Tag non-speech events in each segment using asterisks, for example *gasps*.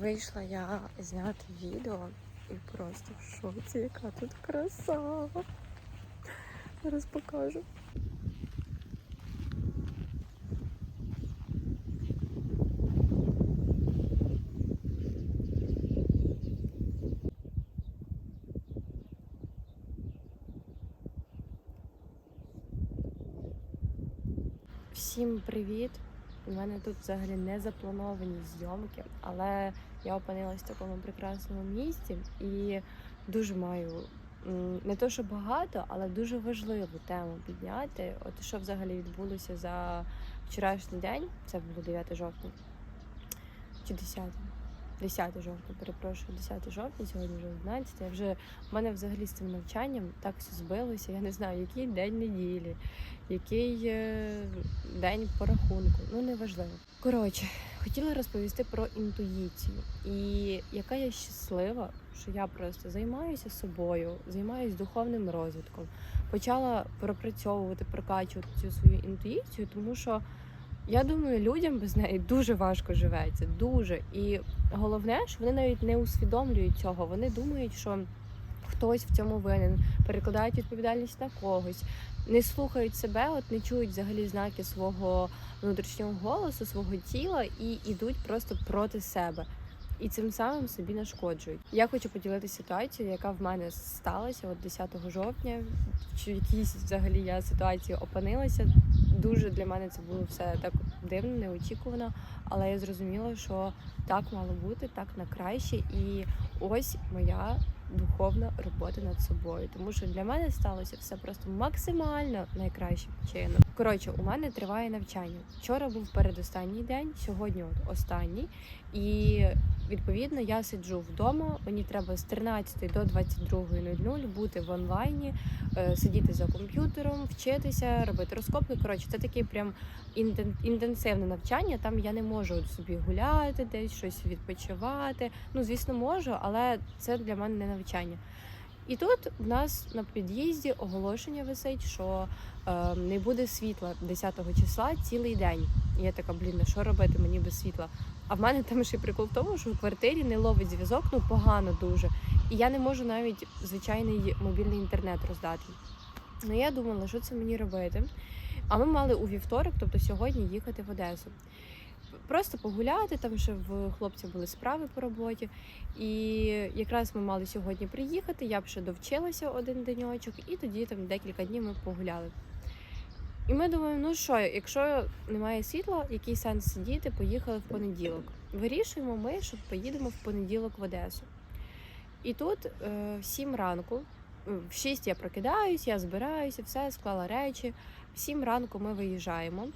Вийшла я зняти відео і просто в шоці, яка тут краса. Зараз покажу. Всім привіт! У мене тут взагалі не заплановані зйомки, але я опинилась в такому прекрасному місці і дуже маю не то, що багато, але дуже важливу тему підняти. От що взагалі відбулося за вчорашній день, це було 9 жовтня чи 10? 10 жовтня, перепрошую, 10 жовтня, сьогодні вже 11. Я вже в мене взагалі з цим навчанням так все збилося. Я не знаю, який день неділі, який е, день по рахунку. Ну неважливо. Коротше, хотіла розповісти про інтуїцію і яка я щаслива, що я просто займаюся собою, займаюся духовним розвитком. Почала пропрацьовувати, прокачувати цю свою інтуїцію, тому що я думаю, людям без неї дуже важко живеться. Дуже. І головне, що вони навіть не усвідомлюють цього. Вони думають, що хтось в цьому винен, перекладають відповідальність на когось, не слухають себе, от не чують взагалі знаки свого внутрішнього голосу, свого тіла і йдуть просто проти себе. І цим самим собі нашкоджують. Я хочу поділитися ситуацією, яка в мене сталася от 10 жовтня. В якійсь взагалі я ситуації опинилася. Дуже для мене це було все так дивно, неочікувано. Але я зрозуміла, що так мало бути, так на краще. І ось моя духовна робота над собою. Тому що для мене сталося все просто максимально найкращим чином. Коротше, у мене триває навчання. Вчора був передостанній день, сьогодні от останній. І відповідно я сиджу вдома. Мені треба з 13 до 22.00 бути в онлайні, е, сидіти за комп'ютером, вчитися, робити розкопки. Коротше, це таке прям інтенсивне навчання. Там я не можу собі гуляти, десь щось відпочивати. Ну, звісно, можу, але це для мене не навчання. І тут в нас на під'їзді оголошення висить, що е, не буде світла 10 числа цілий день. І я така, блін, що робити мені без світла? А в мене там ще прикол в тому, що в квартирі не ловить зв'язок, ну погано дуже. І я не можу навіть звичайний мобільний інтернет роздати. Ну я думала, що це мені робити. А ми мали у вівторок, тобто сьогодні, їхати в Одесу. Просто погуляти, там ще в хлопця були справи по роботі. І якраз ми мали сьогодні приїхати. Я б ще довчилася один деньочок, і тоді там декілька днів ми погуляли. І ми думаємо, ну що, якщо немає світла, який сенс сидіти, поїхали в понеділок. Вирішуємо ми, що поїдемо в понеділок в Одесу. І тут е, в 7 ранку, е, в 6 я прокидаюсь, я збираюся, все, склала речі. В 7 ранку ми виїжджаємо.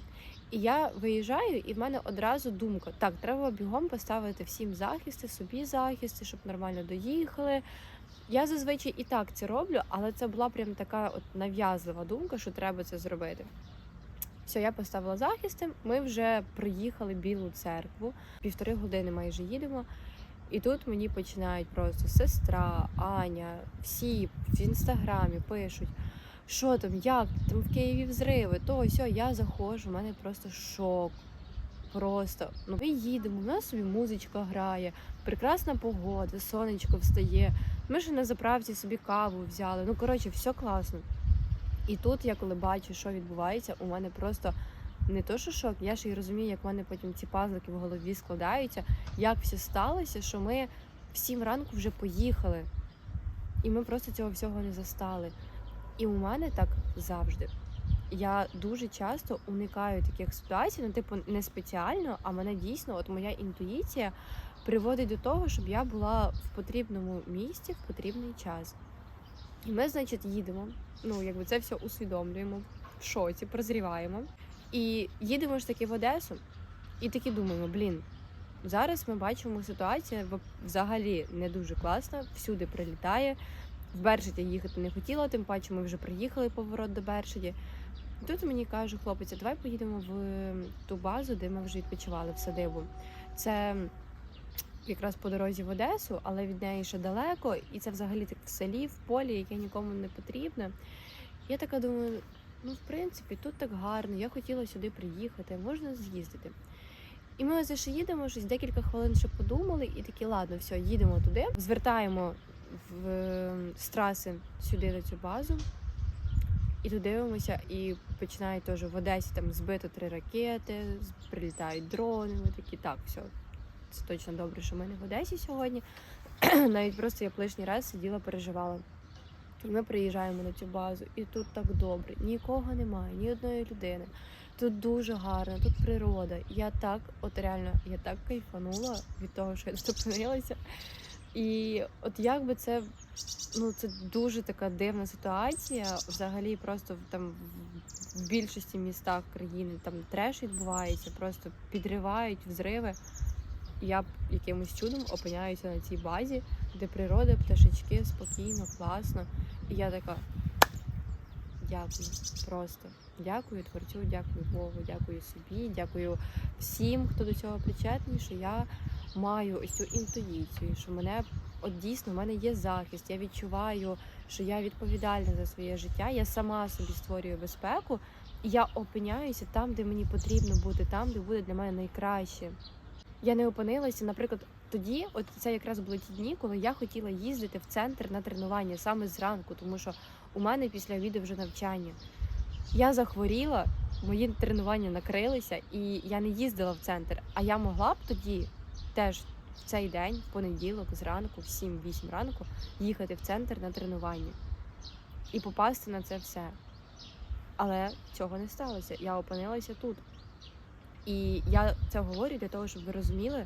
І я виїжджаю, і в мене одразу думка: так, треба бігом поставити всім захисти, собі захисти, щоб нормально доїхали. Я зазвичай і так це роблю, але це була прям така от нав'язлива думка, що треба це зробити. Все, я поставила захисти. Ми вже приїхали в Білу церкву, півтори години майже їдемо. І тут мені починають просто сестра, Аня, всі в інстаграмі пишуть, що там, як там в Києві взриви, то сьо, я заходжу, в мене просто шок. Просто ну ми їдемо, у нас собі музичка грає, прекрасна погода, сонечко встає. Ми ж на заправці собі каву взяли. Ну коротше, все класно. І тут я коли бачу, що відбувається, у мене просто не то, що шок, я ж і розумію, як в мене потім ці пазлики в голові складаються, як все сталося, що ми в сім ранку вже поїхали. І ми просто цього всього не застали. І у мене так завжди. Я дуже часто уникаю таких ситуацій, ну, типу, не спеціально, а мене дійсно, от моя інтуїція приводить до того, щоб я була в потрібному місці в потрібний час. І ми, значить, їдемо. Ну, якби це все усвідомлюємо, в шоці, прозріваємо. І їдемо ж таки в Одесу, і таки думаємо, блін, зараз ми бачимо ситуацію взагалі не дуже класна, всюди прилітає. В Бершиті їхати не хотіла, тим паче ми вже приїхали поворот до Бершиті. Тут мені каже хлопець, «А давай поїдемо в ту базу, де ми вже відпочивали в садибу. Це якраз по дорозі в Одесу, але від неї ще далеко, і це взагалі так в селі, в полі, яке нікому не потрібне. Я така думаю, ну в принципі, тут так гарно, я хотіла сюди приїхати, можна з'їздити. І ми ось ще їдемо, щось декілька хвилин ще подумали, і такі, ладно, все, їдемо туди, звертаємо в, з траси сюди на цю базу. І тут дивимося, і починають теж в Одесі там збито три ракети, прилітають дрони. Ми такі, так, все, це точно добре, що ми не в Одесі сьогодні. *clears throat* Навіть просто я лишній раз сиділа, переживала. І ми приїжджаємо на цю базу, і тут так добре, нікого немає, ні одної людини. Тут дуже гарно, тут природа. Я так, от реально, я так кайфанула від того, що я тут *laughs* опинилася. І от як би це ну це дуже така дивна ситуація. Взагалі, просто там в- більшості містах країни там треш відбувається, просто підривають взриви. Я б якимось чудом опиняюся на цій базі, де природа, пташечки, спокійно, класно. І я така. Дякую, просто дякую творцю, дякую Богу, дякую собі, дякую всім, хто до цього причетний, що я маю ось цю інтуїцію, що мене от дійсно в мене є захист. Я відчуваю, що я відповідальна за своє життя. Я сама собі створюю безпеку, і я опиняюся там, де мені потрібно бути, там, де буде для мене найкраще. Я не опинилася, наприклад, тоді, от це якраз були ті дні, коли я хотіла їздити в центр на тренування саме зранку, тому що у мене після обіду вже навчання. Я захворіла, мої тренування накрилися, і я не їздила в центр. А я могла б тоді теж в цей день, в понеділок, зранку, в 7-8 ранку, їхати в центр на тренування і попасти на це все. Але цього не сталося. Я опинилася тут. І я це говорю для того, щоб ви розуміли,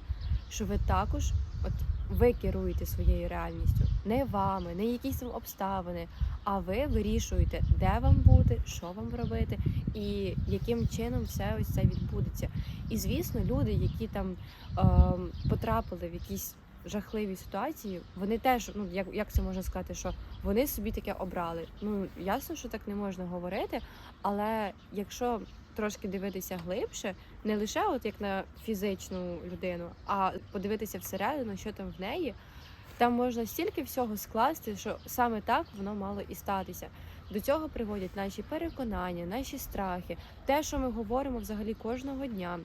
що ви також, от ви керуєте своєю реальністю, не вами, не якісь там обставини, а ви вирішуєте, де вам бути, що вам робити, і яким чином все ось це відбудеться. І звісно, люди, які там е, потрапили в якісь жахливі ситуації, вони теж, ну як, як це можна сказати, що вони собі таке обрали. Ну ясно, що так не можна говорити, але якщо трошки дивитися глибше, не лише от як на фізичну людину, а подивитися всередину, що там в неї. Там можна стільки всього скласти, що саме так воно мало і статися. До цього приводять наші переконання, наші страхи, те, що ми говоримо взагалі кожного дня,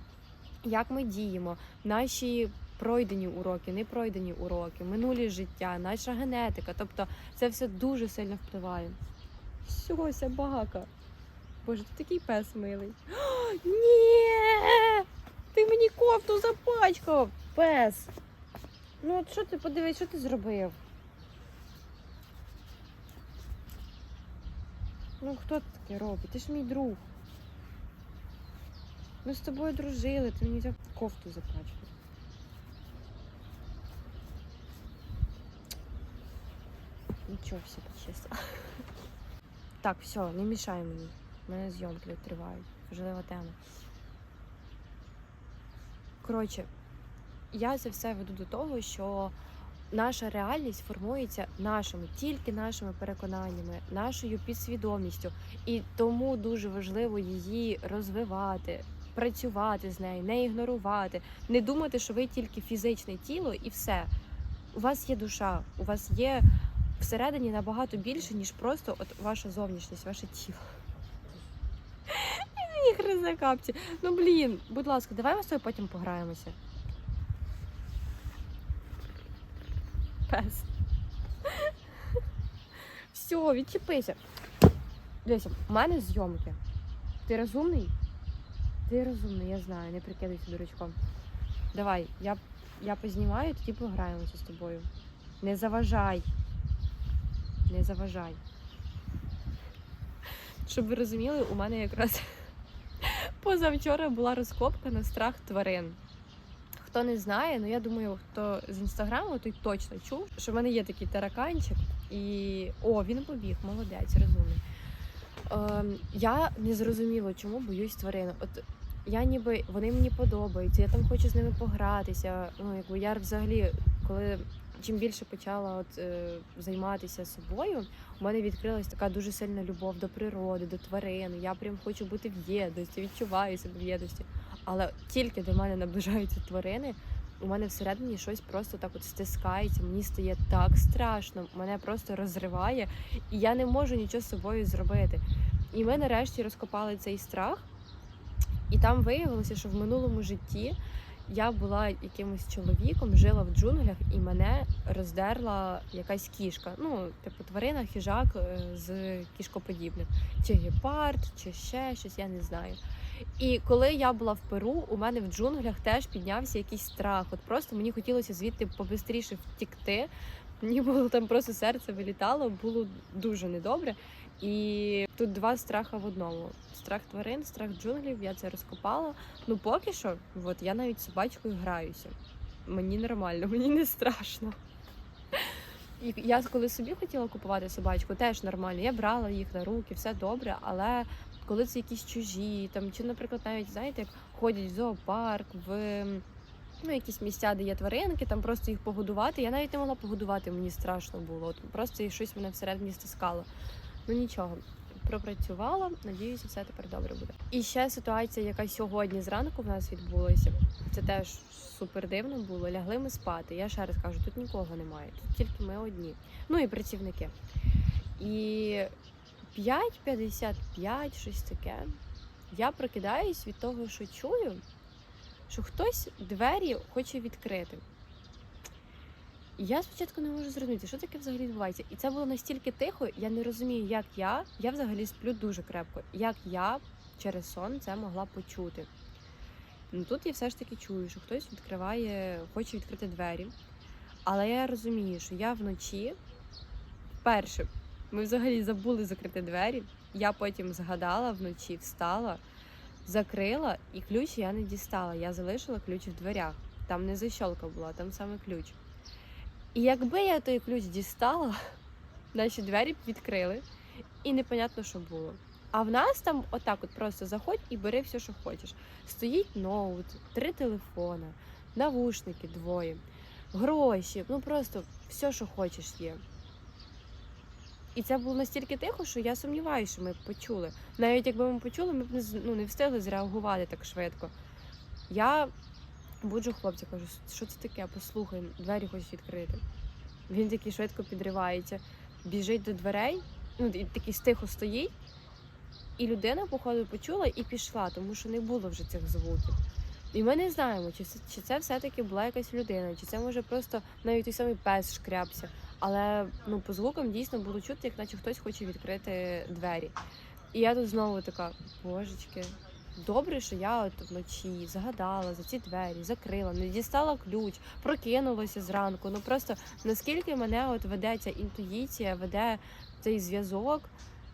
як ми діємо, наші пройдені уроки, не пройдені уроки, минулі життя, наша генетика. Тобто це все дуже сильно впливає. Всього ся багака. Боже, ти такий пес милий. *gasps* Ні! Ти мені кофту запачкав, пес. Ну, от що ти подивись, що ти зробив? Ну, хто таке робить? Ти ж мій друг. Ми з тобою дружили, ти мені кофту запачкав. Нічого, все почесно. Так, все, не мішай мені. У мене зйомки тривають. Важлива тема. Коротше, я це все веду до того, що наша реальність формується нашими, тільки нашими переконаннями, нашою підсвідомістю. І тому дуже важливо її розвивати, працювати з нею, не ігнорувати, не думати, що ви тільки фізичне тіло і все. У вас є душа, у вас є всередині набагато більше, ніж просто от ваша зовнішність, ваше тіло. *laughs* Мені хрезе капці. Ну блін, будь ласка, давай ми з тобою потім пограємося. Пес. *laughs* Все, відчепися. Дивися, в мене зйомки. Ти розумний? Ти розумний, я знаю, не прикидайся дурачком. Давай, я, я познімаю, тоді пограємося з тобою. Не заважай. Не заважай. Щоб ви розуміли, у мене якраз *laughs* позавчора була розкопка на страх тварин. Хто не знає, ну я думаю, хто з інстаграму, той точно чув, що в мене є такий тараканчик, і о, він побіг, молодець, розумний. Ем, я не зрозуміла, чому боюсь тварин. От я ніби вони мені подобаються, я там хочу з ними погратися. Ну, якби я взагалі, коли чим більше почала от, е, займатися собою, у мене відкрилась така дуже сильна любов до природи, до тварин. Я прям хочу бути в єдності, відчуваю себе в єдності. Але тільки до мене наближаються тварини, у мене всередині щось просто так от стискається, мені стає так страшно, мене просто розриває, і я не можу нічого з собою зробити. І ми нарешті розкопали цей страх, і там виявилося, що в минулому житті я була якимось чоловіком, жила в джунглях, і мене роздерла якась кішка. Ну, типу, тварина, хижак е, з кішкоподібних. Чи гепард, чи ще щось, я не знаю. І коли я була в Перу, у мене в джунглях теж піднявся якийсь страх. От просто мені хотілося звідти побистріше втікти. Мені було там просто серце вилітало, було дуже недобре. І тут два страха в одному: страх тварин, страх джунглів. Я це розкопала. Ну поки що, от я навіть собачкою граюся. Мені нормально, *laughs* мені не страшно. І я коли собі хотіла купувати собачку, теж нормально. Я брала їх на руки, все добре, але коли це якісь чужі, там чи, наприклад, навіть знаєте, як ходять в зоопарк, в ну, якісь місця, де є тваринки, там просто їх погодувати. Я навіть не могла погодувати, мені страшно було. От просто щось мене всередині стискало. Ну нічого, пропрацювала. Надіюся, все тепер добре буде. І ще ситуація, яка сьогодні зранку в нас відбулася. Це теж супер дивно було. Лягли ми спати. Я ще раз кажу, тут нікого немає, тут тільки ми одні. Ну і працівники. І 5.55, щось таке. Я прокидаюсь від того, що чую, що хтось двері хоче відкрити. Я спочатку не можу зрозуміти, що таке взагалі відбувається. І це було настільки тихо, я не розумію, як я, я взагалі сплю дуже крепко, як я через сон це могла почути. Ну тут я все ж таки чую, що хтось відкриває, хоче відкрити двері. Але я розумію, що я вночі вперше ми взагалі забули закрити двері. Я потім згадала вночі, встала, закрила, і ключ я не дістала. Я залишила ключ в дверях. Там не защолка була, там саме ключ. І якби я той ключ дістала, *laughs* наші двері відкрили, і непонятно, що було. А в нас там отак от просто заходь і бери все, що хочеш. Стоїть ноут, три телефони, навушники двоє, гроші, ну просто все, що хочеш є. І це було настільки тихо, що я сумніваюся, що ми б почули. Навіть якби ми почули, ми б не, ну, не встигли зреагувати так швидко. Я буджу хлопця, кажу, що це таке? Послухай, двері хочуть відкрити. Він такий швидко підривається, біжить до дверей, ну і такий стихо стоїть. І людина, походу, почула і пішла, тому що не було вже цих звуків. І ми не знаємо, чи це, чи це все-таки була якась людина, чи це може просто навіть той самий пес шкрябся. Але ну, по звукам дійсно було чути, як наче хтось хоче відкрити двері. І я тут знову така, божечки, добре, що я от вночі згадала за ці двері, закрила, не дістала ключ, прокинулася зранку. Ну просто наскільки мене от веде ця інтуїція, веде цей зв'язок,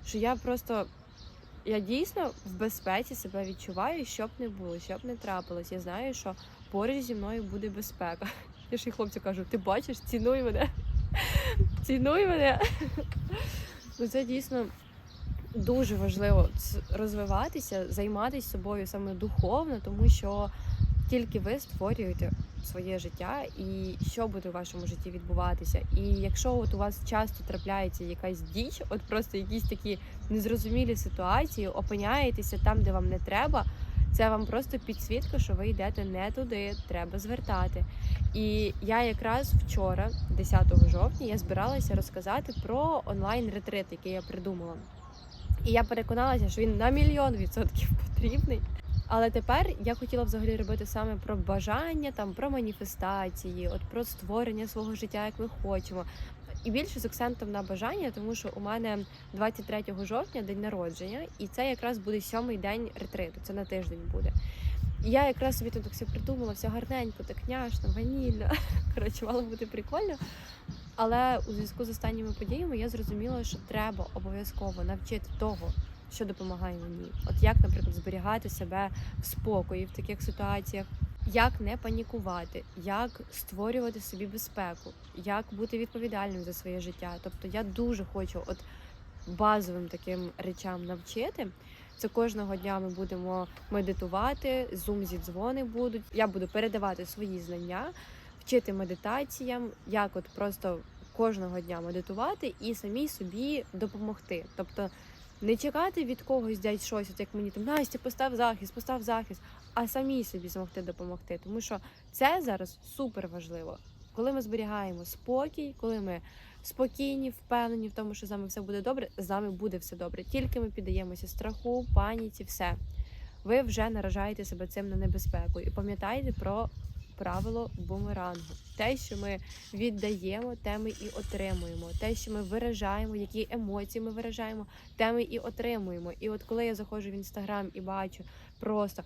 що я просто. Я дійсно в безпеці себе відчуваю, що б не було, що б не трапилось. Я знаю, що поруч зі мною буде безпека. *laughs* Я ж і хлопцю кажу, ти бачиш, цінуй мене. *laughs* Цінуй мене. *laughs* Ну це дійсно дуже важливо розвиватися, займатися собою саме духовно, тому що тільки ви створюєте своє життя і що буде в вашому житті відбуватися. І якщо от у вас часто трапляється якась діч, от просто якісь такі незрозумілі ситуації, опиняєтеся там, де вам не треба. Це вам просто підсвітка, що ви йдете не туди, треба звертати. І я якраз вчора, 10 жовтня, я збиралася розказати про онлайн-ретрит, який я придумала. І я переконалася, що він на мільйон відсотків потрібний. Але тепер я хотіла взагалі робити саме про бажання, там про маніфестації, от про створення свого життя, як ми хочемо. І більше з акцентом на бажання, тому що у мене 23 жовтня день народження, і це якраз буде сьомий день ретриту. Це на тиждень буде. І я якраз собі тут так все придумала, все гарненько, так няшно, ванільно. *laughs* Коротше, мало бути прикольно. Але у зв'язку з останніми подіями я зрозуміла, що треба обов'язково навчити того, що допомагає мені. От як, наприклад, зберігати себе в спокої в таких ситуаціях, як не панікувати, як створювати собі безпеку, як бути відповідальним за своє життя. Тобто я дуже хочу от базовим таким речам навчити. Це кожного дня ми будемо медитувати, зум зі дзвони будуть. Я буду передавати свої знання, вчити медитаціям, як от просто кожного дня медитувати і самій собі допомогти. Тобто не чекати від когось дядь щось, от як мені там Настя, постав захист, постав захист, а самі собі змогти допомогти. Тому що це зараз супер важливо. Коли ми зберігаємо спокій, коли ми спокійні, впевнені в тому, що з нами все буде добре, з нами буде все добре. Тільки ми піддаємося страху, паніці, все. ви вже наражаєте себе цим на небезпеку. І пам'ятайте про правило бумерангу. Те, що ми віддаємо, те ми і отримуємо. Те, що ми виражаємо, які емоції ми виражаємо, те ми і отримуємо. І от коли я заходжу в інстаграм і бачу просто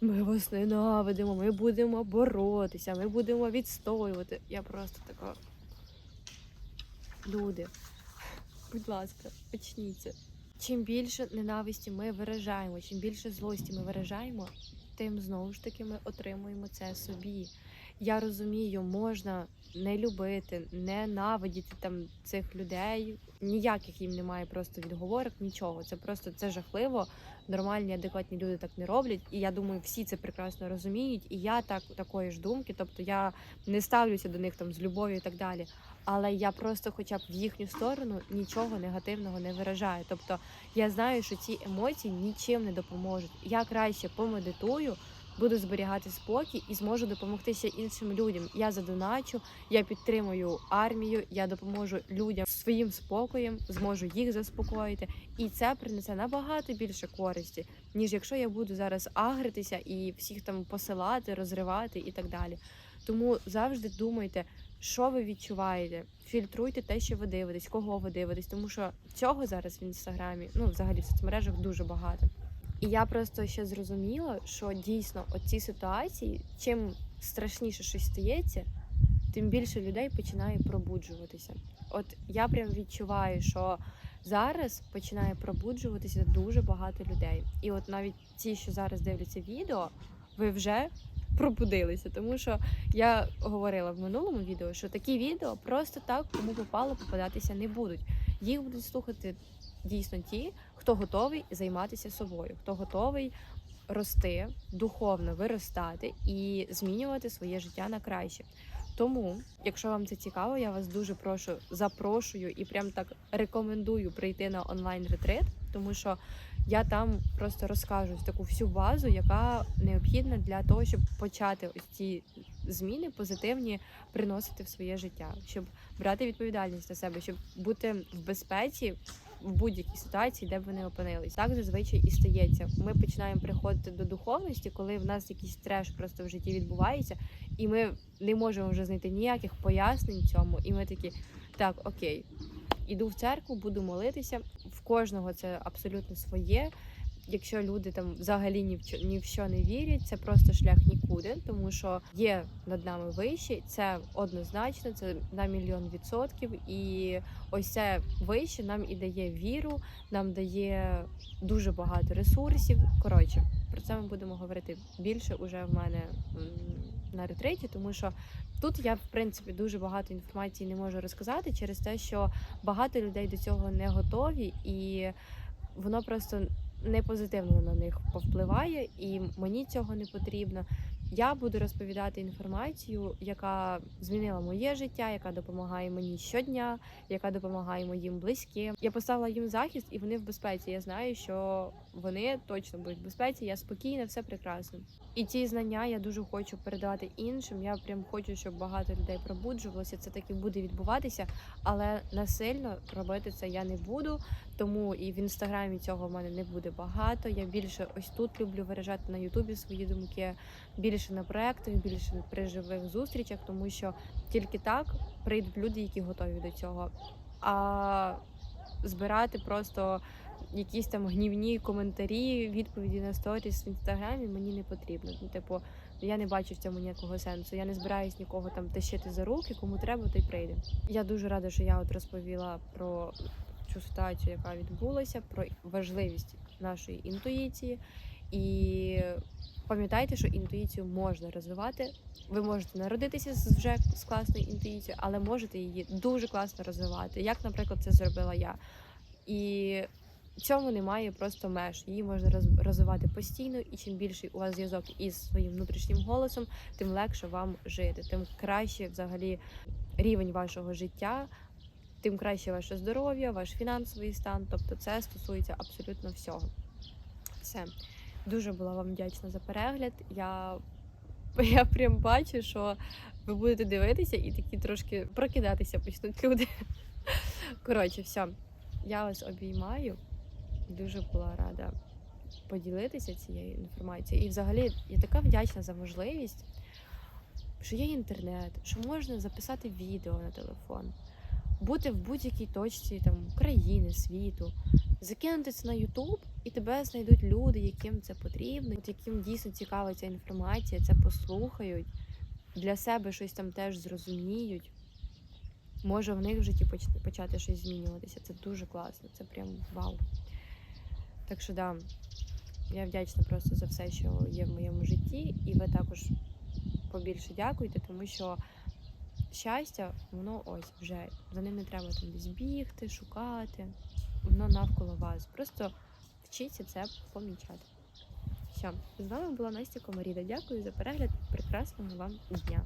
ми вас ненавидимо, ми будемо боротися, ми будемо відстоювати. Я просто така. Люди, будь ласка, почніться. Чим більше ненависті ми виражаємо, чим більше злості ми виражаємо, тим знову ж таки ми отримуємо це собі. Я розумію, можна не любити, ненавидіти там цих людей. Ніяких їм немає просто відговорок, нічого. Це просто це жахливо. Нормальні, адекватні люди так не роблять. І я думаю, всі це прекрасно розуміють. І я так такої ж думки. Тобто я не ставлюся до них там з любов'ю і так далі. Але я просто, хоча б в їхню сторону, нічого негативного не виражаю. Тобто я знаю, що ці емоції нічим не допоможуть. Я краще помедитую, буду зберігати спокій і зможу допомогти ще іншим людям. Я задоначу, я підтримую армію, я допоможу людям своїм спокоєм, зможу їх заспокоїти, і це принесе набагато більше користі, ніж якщо я буду зараз агритися і всіх там посилати, розривати і так далі. Тому завжди думайте, що ви відчуваєте. Фільтруйте те, що ви дивитесь, кого ви дивитесь, тому що цього зараз в інстаграмі, ну взагалі в соцмережах дуже багато. І я просто ще зрозуміла, що дійсно оці ситуації, чим страшніше щось стається, тим більше людей починає пробуджуватися. От я прям відчуваю, що зараз починає пробуджуватися дуже багато людей. І от навіть ті, що зараз дивляться відео, ви вже пробудилися, тому що я говорила в минулому відео, що такі відео просто так кому попало попадатися не будуть. Їх будуть слухати дійсно ті, хто готовий займатися собою, хто готовий рости, духовно виростати і змінювати своє життя на краще. Тому, якщо вам це цікаво, я вас дуже прошу, запрошую і прям так рекомендую прийти на онлайн ретрит, тому що я там просто розкажу таку всю базу, яка необхідна для того, щоб почати ось ці зміни позитивні приносити в своє життя, щоб брати відповідальність на себе, щоб бути в безпеці в будь-якій ситуації, де б вони опинились. Так зазвичай і стається. Ми починаємо приходити до духовності, коли в нас якийсь треш просто в житті відбувається, і ми не можемо вже знайти ніяких пояснень цьому. І ми такі, так, окей, іду в церкву, буду молитися. В кожного це абсолютно своє. Якщо люди там взагалі ні в чо ні в що не вірять, це просто шлях нікуди, тому що є над нами вище, це однозначно, це на мільйон відсотків. І ось це вище нам і дає віру, нам дає дуже багато ресурсів. Коротше, про це ми будемо говорити більше уже в мене на ретриті, тому що тут я в принципі дуже багато інформації не можу розказати через те, що багато людей до цього не готові, і воно просто не позитивно на них повпливає, і мені цього не потрібно. Я буду розповідати інформацію, яка змінила моє життя, яка допомагає мені щодня, яка допомагає моїм близьким. Я поставила їм захист, і вони в безпеці. Я знаю, що вони точно будуть в безпеці. Я спокійна, все прекрасно. І ці знання я дуже хочу передавати іншим. Я прям хочу, щоб багато людей пробуджувалося. Це таки буде відбуватися, але насильно робити це я не буду. Тому і в інстаграмі цього в мене не буде багато. Я більше ось тут люблю виражати на Ютубі свої думки, більше на проектах, більше при живих зустрічах, тому що тільки так прийдуть люди, які готові до цього. А збирати просто якісь там гнівні коментарі, відповіді на сторіс в інстаграмі мені не потрібно. Ну, типу, я не бачу в цьому ніякого сенсу. Я не збираюсь нікого там тащити за руки, кому треба, той прийде. Я дуже рада, що я от розповіла про цю ситуацію, яка відбулася, про важливість нашої інтуїції. І пам'ятайте, що інтуїцію можна розвивати. Ви можете народитися з вже з класною інтуїцією, але можете її дуже класно розвивати, як, наприклад, це зробила я. І цьому немає просто меж. Її можна роз- розвивати постійно, і чим більший у вас зв'язок із своїм внутрішнім голосом, тим легше вам жити, тим краще взагалі рівень вашого життя, тим краще ваше здоров'я, ваш фінансовий стан. Тобто, це стосується абсолютно всього. Все. Дуже була вам вдячна за перегляд. Я, *laughs* я прям бачу, що ви будете дивитися і такі трошки прокидатися почнуть люди. *laughs* Коротше, все. Я вас обіймаю. Дуже була рада поділитися цією інформацією. І взагалі я така вдячна за можливість, що є інтернет, що можна записати відео на телефон, бути в будь-якій точці там, країни, світу, закинути це на Ютуб, і тебе знайдуть люди, яким це потрібно, от яким дійсно цікава ця інформація, це послухають, для себе щось там теж зрозуміють. Може в них в житті почати щось змінюватися. Це дуже класно, це прям вау. Так що да, я вдячна просто за все, що є в моєму житті, і ви також побільше дякуйте, тому що щастя, воно ось вже за ним не треба там десь бігти, шукати. Воно навколо вас. Просто вчіться це помічати. Все, з вами була Настя Комаріда. Дякую за перегляд. Прекрасного вам дня.